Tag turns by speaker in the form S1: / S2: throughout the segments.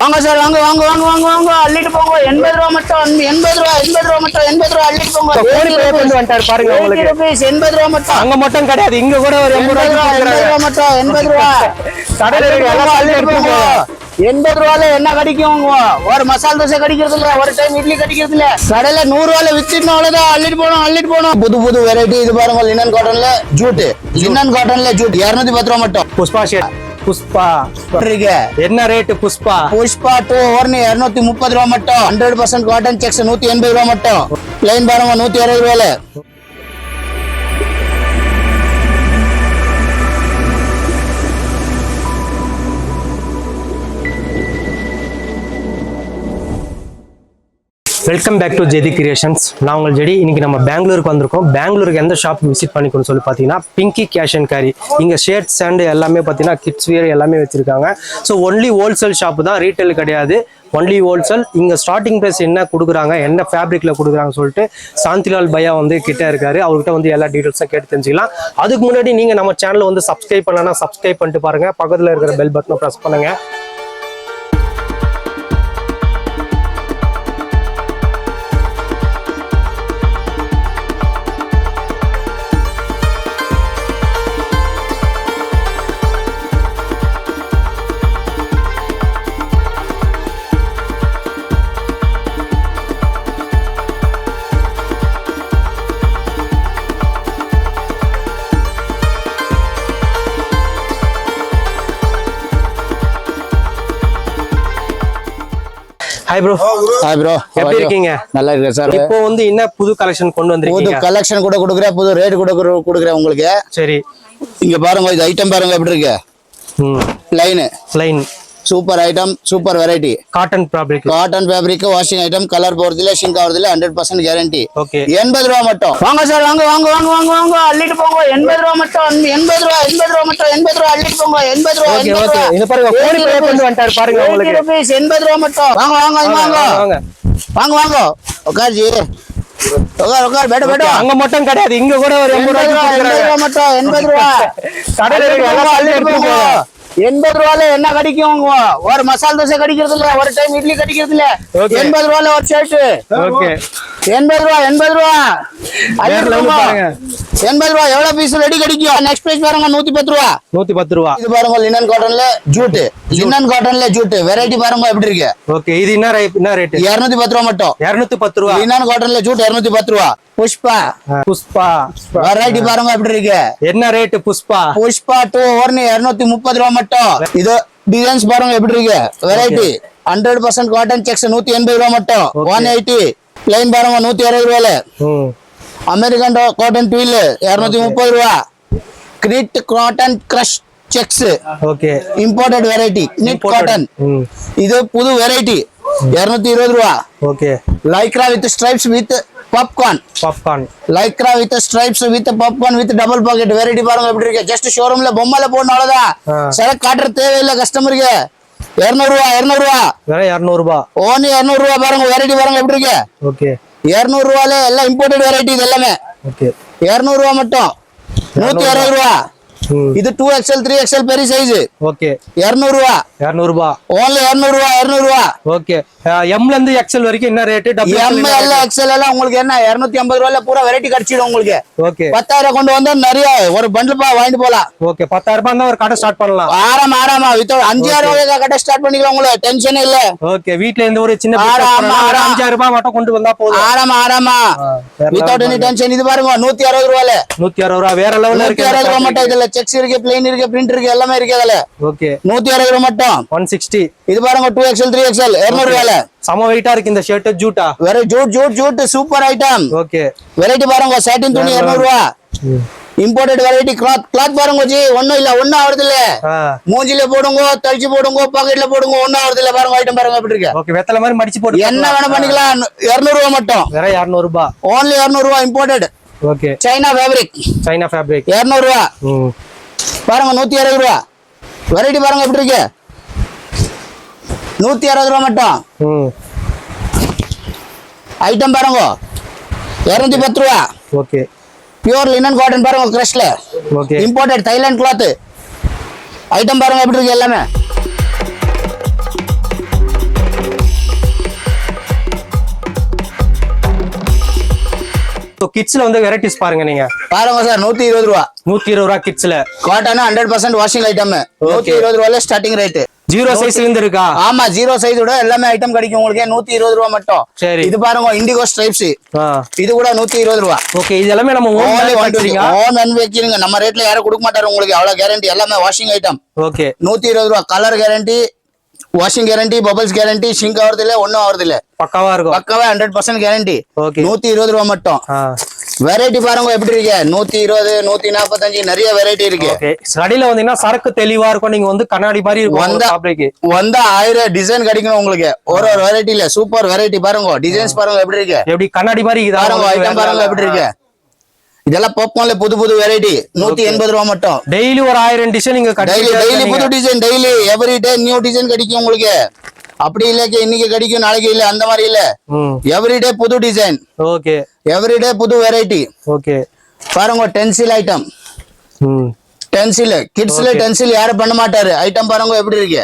S1: வாங்க சார் வாங்க வாங்க வாங்க வாங்க வாங்க. அள்ளிட்டு போங்க. எண்பது ரூபா மட்டும் எண்பது ரூபா எண்பது ரூபா மட்டும் எண்பது ரூபா அள்ளிட்டு போங்க.
S2: கோழி pay பண்ணிட்டு வந்துட்டாரு பாருங்க உங்களுக்கு.
S1: rupees, எண்பது ரூபா மட்டும்.
S2: அங்க மட்டும் கிடையாது. இங்க கூட ஒரு எண்பது
S1: ரூபா எண்பது ரூபா மட்டும் எண்பது ரூபா.
S2: கடையில இருக்க எல்லா
S1: அள்ளிட்டு போங்க. எண்பது ரூபால என்ன கிடைக்கும்? ஒரு மசால் தோசை கிடைக்கிறது இல்ல ஒரு டைம் இட்லி கிடைக்கிறது இல்ல. கடையில நூறு ரூபால வித்துட்டு அவ்வளவுதான். அள்ளிட்டு போனோம் அள்ளிட்டு போனோம் புது புது வெரைட்டி இது பாருங்க லினன் காட்டன்ல ஜூட். லினன் காட்டன்ல ஜூட். இருநூத்தி பத்து ரூபா மட்டும்.
S2: புஷ்பா ஷேட் புஷ்பா.
S1: இருக்கு
S2: என்ன ரேட் புஷ்பா?
S1: புஷ்பா டூ ஒன்னு இருநூத்தி முப்பது ரூபா மட்டும். ஹண்ட்ரட் பர்சன்ட் காட்டன் செக்ஸ் நூத்தி எண்பது ரூபா மட்டும். பிளைன் பாருங்க நூத்தி அறுபது ரூபால
S2: welcome back to JD creations நான் உங்கள் ஜெடி இன்னைக்கு நம்ம பெங்களூருக்கு வந்திருக்கோம். பெங்களூருக்கு எந்த ஷாப் விசிட் பண்ணிக்கணும்னு சொல்லி பார்த்தீங்கன்னா பிங்கி கேஷ் அண்ட் கேரி இங்கே ஷர்ட் சேண்டு எல்லாமே பார்த்தீங்கன்னா கிட்ஸ் வியர் எல்லாமே வச்சிருக்காங்க. ஸோ ஒன்லி ஹோல்சேல் ஷாப்பு தான். ரீட்டைல் கிடையாது. ஒன்லி ஹோல்சேல் இங்கே ஸ்டார்டிங் ப்ரைஸ் என்ன கொடுக்குறாங்க என்ன ஃபேப்ரிக்கில் கொடுக்குறாங்கன்னு சொல்லிட்டு சாந்திலால் பையா வந்து கிட்டே இருக்காரு. அவர்கிட்ட வந்து எல்லா டீட்டெயில்ஸும் கேட்டு தெரிஞ்சுக்கலாம். அதுக்கு முன்னாடி நீங்கள் நம்ம சேனலை வந்து சப்ஸ்கிரைப் பண்ணலன்னா சப்ஸ்கிரைப் பண்ணிட்டு பாருங்கள் பக்கத்தில் இருக்கிற பெல் பட்டனை ப்ரெஸ் பண்ணுங்கள் ஹாய் ப்ரோ
S1: ஹாய் ப்ரோ
S2: எப்படி இருக்கீங்க?
S1: நல்லா இருக்கேன் சார்
S2: இப்போ வந்து என்ன புது கலெக்ஷன் கொண்டு
S1: புது
S2: வந்திருக்கீங்க?
S1: கலெக்ஷன் கூட கொடுக்குறேன் புது ரேட் கூட கொடு- கொடுக்குறேன் உங்களுக்கு.
S2: சரி.
S1: இங்க பாருங்க இது ஐட்டம் பாருங்க எப்படி இருக்கு?
S2: ம்.
S1: Line
S2: line
S1: super item super variety
S2: cotton fabric
S1: cotton fabric washing item colour போறதுல ஷிங்க் ஆகுறதுல ஹண்ட்ரட் பர்சன்ட் கேரண்டி
S2: ஓகே
S1: எண்பது ரூபா மட்டும். வாங்க சார் வாங்க வாங்க வாங்க வாங்க வாங்க அள்ளிட்டு போங்க. எண்பது ரூபா மட்டும் எண்பது ரூபா எண்பது ரூபா மட்டும் எண்பது ரூபா அள்ளிட்டு போங்க. எண்பது ரூபா
S2: ஓகே ஓகே இது பாருங்க கோழி பே பண்ணிட்டு வந்துட்டாரு பாருங்க உங்களுக்கு.
S1: rupees, எண்பது ரூபா மட்டும். வாங்க வாங்க வாங்க
S2: வாங்க
S1: வாங்க. வாங்க உட்கார்ஜி உட்கார் உட்கார் பேட்ட பேட்ட.
S2: அங்க மட்டும் கிடையாது. இங்க கூட ஒரு எண்பது
S1: எண்பது ரூபா எண்பது ரூபா மட்டும் எண்பது ரூபா.
S2: கடையில இருக்க எல்லா
S1: அள்ளிட்டு போங்க. எண்பது ரூபால என்ன கிடைக்கும்? ஒரு மசால் தோசை கிடைக்கிறது இல்ல ஒரு டைம் இட்லி கிடைக்கிறது இல்ல. எண்பது ரூபால ஒரு ஷர்ட்
S2: ஓகே
S1: எண்பது ரூபா எண்பது ரூபா. போங்க.
S2: பாருங்க.
S1: எண்பது ரூபா எவ்வளவு பீஸ் ரெடி கிடைக்கும்? நெக்ஸ்ட் பிரைஸ் பாருங்க நூத்தி பத்து ரூபா.
S2: நூத்தி பத்து ரூபா.
S1: இது பாருங்க லினன் காட்டன்ல ஜூட். லினன் காட்டன்ல ஜூட் வெரைட்டி பாருங்க எப்படி இருக்கு?
S2: ஓகே இது என்ன ரேட் என்ன ரேட்
S1: இருநூத்தி பத்து ரூபா மட்டும்.
S2: இருநூத்தி பத்து ரூபா.
S1: லினன் காட்டன்ல ஜூட் இருநூத்தி பத்து ரூபா. புஷ்பா.
S2: புஷ்பா.
S1: வெரைட்டி பாருங்க எப்படி இருக்கு?
S2: என்ன ரேட் புஷ்பா?
S1: புஷ்பா டூ ஒன்னு இருநூத்தி முப்பது ரூபா மட்டும். இது டிசைன்ஸ் பாருங்க எப்படி இருக்கு? Variety hundred percent cotton checks நூத்தி எண்பது ரூபா மட்டும். ஒன் எயிட்டி பிளைன் பாருங்க நூத்தி அறுபது ரூபால
S2: ம்
S1: அமெரிக்கன் காட்டன் ட்வீல் இருநூத்தி முப்பது ரூபா. Grid cotton crush checks
S2: okay.
S1: Imported variety knit cotton இது புது வெரைட்டி இருநூத்தி இருபது ரூபா.
S2: Okay.
S1: Lycra with stripes with popcorn
S2: popcorn
S1: lycra with stripes with popcorn with double pocket variety பாருங்க எப்படி இருக்கு? ஜஸ்ட் ஷோரூம்ல பொம்மையில போடணும் அவ்வளவுதான். சரக்கு காட்டுற தேவையில்லை கஸ்டமருக்கு இருநூறு ரூபா இருநூறு ரூபா
S2: வேற இருநூறு ரூபா
S1: ஓனி இருநூறு ரூபா பாருங்க வெரைட்டி பாருங்க எப்படி இருக்கு?
S2: ஓகே
S1: இருநூறு ரூபால எல்லாம் இம்போர்ட்டட் வெரைட்டி இது எல்லாமே.
S2: ஓகே
S1: இருநூறு ரூபா மட்டும். நூத்தி அறுபது ரூபா. இது டூ எக்ஸ்எல் த்ரீ எக்ஸ்எல் பெரிய சைஸ்
S2: ஓகே.
S1: இருநூறு ரூபா
S2: இருநூறு ரூபா
S1: ஓன்லி இருநூறு ரூபா இருநூறு ரூபா
S2: ஓகே எம்ல இருந்து எக்ஸல் வரைக்கும் என்ன ரேட்
S1: எம் எல் எக்ஸ்எல் எல்லாம் உங்களுக்கு என்ன? இருநூத்தி ஐம்பது ரூபாயில பூரா வெரைட்டி கிடைச்சிடும் உங்களுக்கு.
S2: ஓகே.
S1: பத்தாயிரம் கொண்டு வந்தா நிறைய ஒரு பண்டில் பா வாங்கிட்டு போலாம்.
S2: ஓகே. பத்தாயிரம் ரூபாய் தான் ஒரு கடை ஸ்டார்ட் பண்ணலாம்.
S1: ஆறாம் ஆறாமா? வித்தவுட் அஞ்சாயிரம் ரூபாய் கட்ட ஸ்டார்ட் பண்ணிக்கலாம் உங்களுக்கு டென்ஷன் இல்ல.
S2: ஓகே. வீட்ல இருந்து ஒரு சின்ன. அஞ்சாயிரம் ரூபாய் மட்டும் கொண்டு வந்தா போதும்.
S1: ஆறாமா ஆறாமா? வித்தவுட் எனி டென்ஷன் இது பாருங்க நூத்தி அறுபது ரூபாயில.
S2: நூத்தி அறுபது ரூபா வேற லெவல்ல
S1: அறுபது ரூபா மட்டும்
S2: இருக்கு
S1: இதுல செக்ஸ் இருக்கு பிளேன் இருக்கு பிரிண்ட் இருக்கு எல்லாமே இருக்கு அதுல
S2: ஓகே
S1: நூத்தி அறுபது ரூபா மட்டும்.
S2: ஒன் சிக்ஸ்டி
S1: இது பாருங்க டூ எக்ஸ்எல் த்ரீ எக்ஸ்எல் இருநூறு ரூபாயில
S2: சம வெயிட்டா இருக்கு இந்த ஷர்ட் ஜூட்டா
S1: வேற jute jute jute super item
S2: okay
S1: variety பாருங்க சாட்டின் துணி இருநூறு ரூபா இம்போர்ட்டட் வெரைட்டி கிளாத் கிளாத் பாருங்க ஜி. ஒண்ணும் இல்ல ஒண்ணும் ஆகுறது இல்ல. மூஞ்சில போடுங்க தழிச்சு போடுங்க பாக்கெட்ல போடுங்க ஒண்ணும் ஆகுறது இல்ல. பாருங்க ஐட்டம் பாருங்க எப்படி இருக்கு.
S2: ஓகே வெத்தலை மாதிரி மடிச்சு போட்டு
S1: என்ன வேணா பண்ணிக்கலாம். இருநூறு ரூபா மட்டும்.
S2: வேற இருநூறு ரூபாய்
S1: ஓன்லி இருநூறு ரூபா imported
S2: okay
S1: China fabric
S2: China fabric
S1: இருநூறு ரூபா பாருங்க நூத்தி அறுபது ரூபா. வெரைட்டி பாருங்க எப்படி இருக்கு? நூத்தி அறுபது ரூபா மட்டும். ஐட்டம் பாருங்க. இருநூத்தி பத்து ரூபா.
S2: ஓகே.
S1: பியூர் லினன் காட்டன் பாருங்க கிரஷ்ல
S2: okay.
S1: Imported Thailand cloth item பாருங்க எப்படி இருக்கு எல்லாமே?
S2: கிட்ஸ்ல வந்து வெரைட்டிஸ் பாருங்க நீங்க.
S1: பாருங்க சார் நூத்தி இருபது ரூபா.
S2: நூத்தி இருபது ரூபா கிட்ஸ்ல
S1: cotton hundred percent washing item நூத்தி இருபது ரூபாயில ஸ்டார்டிங் ரேட்
S2: ஜீரோ சைஸ்ல இருந்து இருக்கா
S1: ஆமா ஜீரோ சைஸோட எல்லாமே ஐட்டம் கிடைக்கும் உங்களுக்கு. நூத்தி இருபது ரூபா மட்டும்.
S2: சரி.
S1: இது பாருங்க இண்டிகோ ஸ்ட்ரைப்ஸ் இது கூட நூத்தி இருபது ரூபா.
S2: ஓகே இது எல்லாமே நம்ம ஓன்
S1: மேனுஃபேக்சரிங் நம்ம ரேட்ல யாரும் கொடுக்க மாட்டாரு உங்களுக்கு. அவ்வளவு கேரண்டி எல்லாமே வாஷிங் ஐட்டம்
S2: ஓகே
S1: நூத்தி இருபது ரூபா. Colour guarantee washing guarantee bubbles guarantee shrink ஆகுறது இல்ல ஒண்ணும் ஆகுறது இல்ல
S2: பக்காவா இருக்கும்.
S1: பக்காவே ஹண்ட்ரட் பர்சன்ட் கேரண்டி நூத்தி இருபது ரூபா மட்டும். வெரைட்டி பாருங்க எப்படி இருக்கு? நூத்தி இருபது நூத்தி நாற்பத்தஞ்சு நிறைய வெரைட்டி இருக்கு.
S2: கடையில வந்தீங்கன்னா சரக்கு தெளிவா இருக்கும். நீங்க வந்து கண்ணாடி மாதிரி இருக்கும்
S1: வந்தா- ஆயிரம் டிசைன் கிடைக்கும் உங்களுக்கு. ஒரு ஒரு வெரைட்டில சூப்பர் வெரைட்டி பாருங்க. டிசைன்ஸ் பாருங்க எப்படி இருக்கு?
S2: எப்படி கண்ணாடி மாதிரி
S1: பாருங்க ஐட்டம் பாருங்க எப்படி இருக்கு? இதெல்லாம் பாப்கார்ன்ல புது புது வெரைட்டி நூத்தி எண்பது ரூபா மட்டும்.
S2: டெய்லி ஒரு ஆயிரம் நீங்க
S1: டெய்லி டெய்லி புது design daily every day new design கிடைக்கும் உங்களுக்கு. அப்படி இல்ல இன்னைக்கு கிடைக்கும் நாளைக்கு இல்ல. அந்த மாதிரி இல்ல. எவ்ரி டே புது டிசைன்
S2: ஓகே
S1: எவ்ரி டே புது வெரைட்டி
S2: ஓகே
S1: பாருங்க டென்சில் ஐட்டம் டென்சில் கிட்ஸ்ல டென்சில் யாரும் பண்ண மாட்டாரு. ஐட்டம் பாருங்க எப்படி இருக்கு?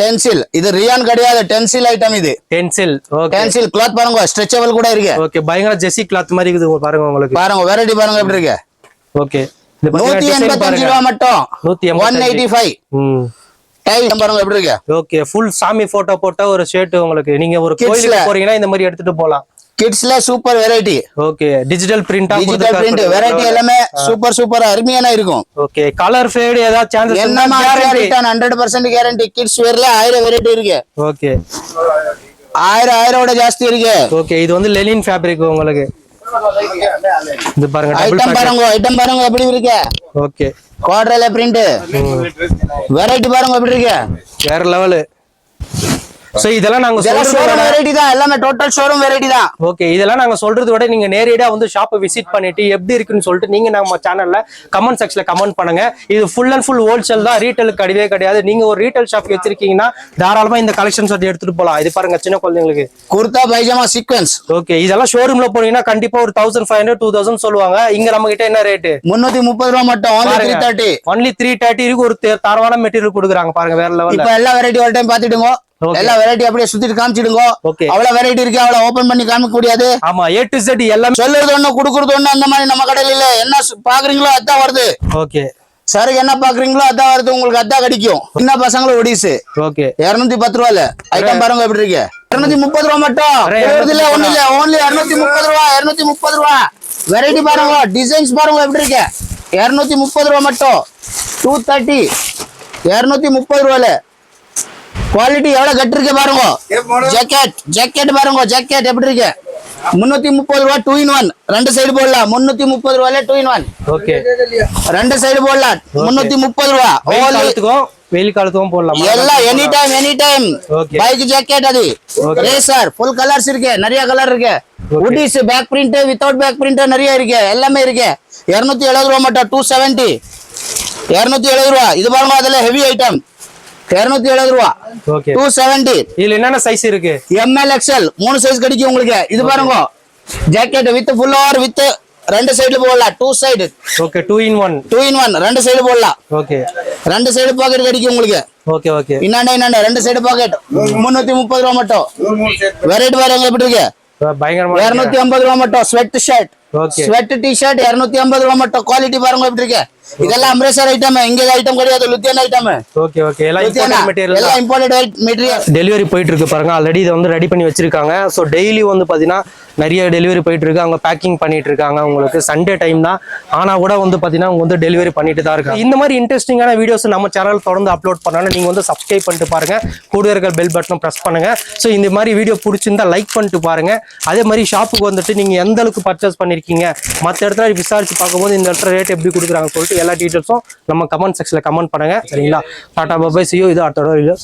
S1: டென்சில் இது ரியான் கிடையாது டென்சில் ஐட்டம் இது.
S2: பென்சில் ஓகே
S1: டென்சில் கிளாத் பாருங்க ஸ்ட்ரெச்சபிள் கூட இருக்கு.
S2: ஓகே பயங்கர ஜெர்சி கிளாத் மாதிரி இருக்குது பாருங்க உங்களுக்கு.
S1: பாருங்க வெரைட்டி பாருங்க எப்படி இருக்கு?
S2: ஓகே
S1: நூத்தி எண்பத்தஞ்சு ரூபா மட்டும்.
S2: நூத்தி
S1: ஒன் எயிட்டி ஃபைவ் பாருங்க எப்படி இருக்கு?
S2: ஓகே ஃபுல் சாமி போட்டோ போட்ட ஒரு ஷர்ட் உங்களுக்கு. நீங்க ஒரு. கோயிலுக்கு போறீங்கன்னா இந்த மாதிரி எடுத்துட்டு போலாம்.
S1: கிட்ஸ்ல சூப்பர் வெரைட்டி
S2: ஓகே டிஜிட்டல் பிரிண்டா
S1: டிஜிட்டல் பிரிண்ட் வெரைட்டி எல்லாமே சூப்பர் சூப்பர் அருமையான இருக்கும்.
S2: ஓகே கலர் ஃபேட் ஏதாவது சான்சஸ்
S1: என்னமா return hundred percent guarantee kids வேர்ல ஆயிரம் வெரைட்டி இருக்கு.
S2: ஓகே
S1: ஆயிரம் ஆயிரோட ஜாஸ்தி இருக்கு.
S2: ஓகே இது வந்து லெனின் ஃபேப்ரிக் உங்களுக்கு. இது பாருங்க
S1: ஐட்டம் பாருங்க ஐட்டம் பாருங்க எப்படி இருக்கு.
S2: ஓகே
S1: குவாட்ரல பிரிண்ட் வெரைட்டி பாருங்க எப்படி இருக்கு.
S2: வேற லெவலு சோ இதெல்லாம் நாங்க
S1: ஷோரூம் வெரைட்டி தான். எல்லாமே டோட்டல் ஷோரூம் வெரைட்டி தான்.
S2: ஓகே இதெல்லாம் நாங்க சொல்றத விட நீங்க நேரடியா வந்து ஷாப்பை விசிட் பண்ணிட்டு எப்படி இருக்குன்னு சொல்லிட்டு நீங்க நம்ம சேனல்ல கமெண்ட் செக்ஷன்ல கமெண்ட் பண்ணுங்க. இது ஃபுல் அண்ட் ஃபுல் ஹோல்சேல் தான். ரீட்டைலுக்கு கிடையவே கிடையாது. நீங்க ஒரு ரீட்டைல் ஷாப் வச்சிருக்கீங்கன்னா தாராளமா இந்த கலெக்ஷன்ஸ் வந்து எடுத்துட்டு போலாம். இது பாருங்க சின்ன குழந்தைங்களுக்கு.
S1: குர்தா பைஜாமா சீக்வன்ஸ்
S2: ஓகே இதெல்லாம் ஷோரூம்ல போனீங்கன்னா கண்டிப்பா ஒரு thousand five hundred two thousand சொல்லுவாங்க. இங்க நம்ம கிட்ட என்ன ரேட்டு
S1: முன்னூத்தி முப்பது ரூபா மட்டும். Only three thirty
S2: only three தேர்ட்டிக்கு ஒரு தரமான மெட்டீரியல் கொடுக்குறாங்க பாருங்க வேற
S1: இப்ப எல்லா வெரைட்டி ஒரு டைம் பாத்துடுங்க
S2: Okay.
S1: எல்லா வெரைட்டி அப்படியே சுத்திட்டு காமிச்சிடுங்க. அவ்வளவு வெரைட்டி இருக்கு அவ்வளவு ஓபன் பண்ணி காமிக்க முடியாது
S2: ஆமா ஏ டு செட் எல்லாமே
S1: சொல்லுறது ஒண்ணு குடுக்குறது ஒண்ணு அந்த மாதிரி நம்ம கடையில இல்ல. என்ன பாக்குறீங்களோ அதான் வருது.
S2: ஓகே
S1: சருக்கு என்ன பாக்குறீங்களோ அதான் வருது. உங்களுக்கு அதான் கிடைக்கும். சின்ன பசங்களும் ஒடிசு.
S2: ஓகே
S1: இருநூத்தி பத்து ரூபால. ஐட்டம் பாருங்க எப்படி இருக்கு. இருநூத்தி முப்பது ரூபா மட்டும். இல்ல ஒண்ணு இல்ல ஓன்லி இருநூத்தி முப்பது ரூபா இருநூத்தி முப்பது ரூபா. வெரைட்டி பாருங்க டிசைன்ஸ் பாருங்க எப்படி இருக்கு. இருநூத்தி முப்பது ரூபா மட்டும். டூ தேர்ட்டி இருநூத்தி முப்பது ரூபால. குவாலிட்டி எவ்வளவு கட்டு இருக்கு பாருங்க ஜாக்கெட் ஜாக்கெட் பாருங்க ஜாக்கெட் எப்படி இருக்கு? முன்னூத்தி முப்பது ரூபா டூ இன் ஒன் ரெண்டு சைடு போடலாம். முன்னூத்தி முப்பது ரூபாயில டூ இன் ஒன்
S2: ஓகே
S1: ரெண்டு சைடு போடலாம். முன்னூத்தி முப்பது ரூபா.
S2: வெயில் காலத்துக்கும் போடலாமா?
S1: எல்லாம் any time any time. Bike jacket அது. ரேசர் ஃபுல் கலர்ஸ் இருக்கு. நிறைய கலர் இருக்கு. உடிஸ் back print without back print நிறைய இருக்கு. எல்லாமே இருக்கு. இருநூத்தி எழுபது ரூபா மட்டும் டூ செவன்டி இருநூத்தி எழுபது ரூபா. இது பாருங்க அதுல ஹெவி ஐட்டம் இருநூத்தி எழுபது ரூபா. டூ செவன்டி
S2: இதுல என்னென்ன சைஸ் இருக்கு?
S1: எம்எல் எக்ஸ்எல் மூணு சைஸ் கிடைக்கும் உங்களுக்கு. இது பாருங்க. Jacket with full over with ரெண்டு சைடுல போடலாம். Two side
S2: okay two in one
S1: two in one ரெண்டு சைடு போடலாம்.
S2: ஓகே
S1: ரெண்டு சைடு பாக்கெட் கிடைக்கும் உங்களுக்கு.
S2: ஓகே ஓகே
S1: இன்னாண்ட இன்னாண்ட ரெண்டு சைடு பாக்கெட் முன்னூத்தி முப்பது ரூபா மட்டும். வெரைட்டி பாருங்க எப்படி இருக்கு? இருநூத்தி ஐம்பது ரூபா மட்டும் sweatshirt sweat T shirt இருநூத்தி ஐம்பது ரூபா மட்டும். குவாலிட்டி பாருங்க எப்படி இருக்கு? இதெல்லாம் அம்ரேசர் ஐட்டம் இங்க ஐட்டம் கிடையாது லுத்தியன் ஐட்டம்
S2: ஓகே ஓகே எல்லாம்
S1: லுத்தியானா
S2: இம்போர்ட்டட் மெட்டீரியல்
S1: எல்லாம் இம்போர்ட்டட் மெட்டீரியல்
S2: டெலிவரி போயிட்டு இருக்கு பாருங்க. ஆல்ரெடி இதை வந்து ரெடி பண்ணி வச்சிருக்காங்க. டெய்லி வந்து பார்த்தீங்கன்னா நிறைய டெலிவரி போயிட்டு இருக்கு அவங்க பேக்கிங் பண்ணிட்டு இருக்காங்க உங்களுக்கு சண்டே டைம் தான். ஆனா கூட வந்து பார்த்தீங்கன்னா அவங்க வந்து டெலிவரி பண்ணிட்டு தான் இருக்காங்க. இந்த மாதிரி இன்ட்ரெஸ்டிங்கான வீடியோஸ் நம்ம சேனல் தொடர்ந்து அப்லோட் பண்ணாலும் நீங்க வந்து சப்ஸ்கிரைப் பண்ணிட்டு பாருங்க. கூட இருக்கிற பெல் பட்டனும் ப்ரெஸ் பண்ணுங்க. ஸோ இந்த மாதிரி வீடியோ பிடிச்சிருந்தா லைக் பண்ணிட்டு பாருங்க. அதே மாதிரி ஷாப்புக்கு வந்துட்டு நீங்க எந்த அளவுக்கு பர்ச்சேஸ் பண்ணிருக்கீங்க மற்ற இடத்துல விசாரிச்சு பார்க்கும்போது இந்த இடத்துல ரேட் எப்படி கொடுக்குறாங்கன்னு சொல்லிட்டு எல்லா டீட்டெயில்ஸும் நம்ம கமெண்ட் செக்ஷன்ல கமெண்ட் பண்ணுங்க. சரிங்களா? டாடா பாபாய் சியோ இது அடுத்த வீடியோ